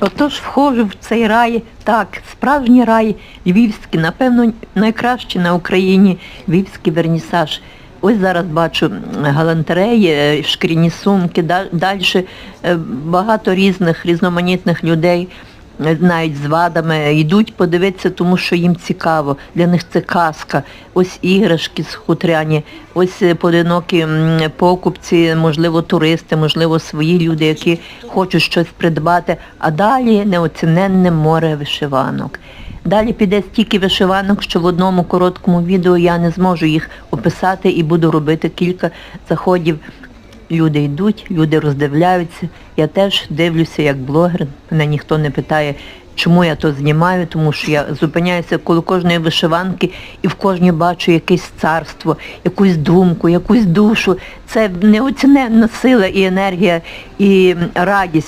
Отож входжу в цей рай, так, справжній рай, львівський, напевно, найкращий на Україні. Львівський вернісаж. Ось зараз бачу галантереї, е, шкіряні сумки, далі багато різних різноманітних людей, е, навіть з вадами, йдуть подивитися, тому що їм цікаво. Для них це казка. Ось іграшки з хутряні, ось е, поодинокі покупці, можливо, туристи, можливо, свої люди, які хочуть щось придбати, а далі неоціненне море вишиванок. Далі піде стільки вишиванок, що в одному короткому відео я не зможу їх описати і буду робити кілька заходів. Люди йдуть, люди роздивляються. Я теж дивлюся як блогер. Мене ніхто не питає, чому я то знімаю, тому що я зупиняюся коло кожної вишиванки і в кожній бачу якесь царство, якусь думку, якусь душу. Це неоціненна сила і енергія, і радість.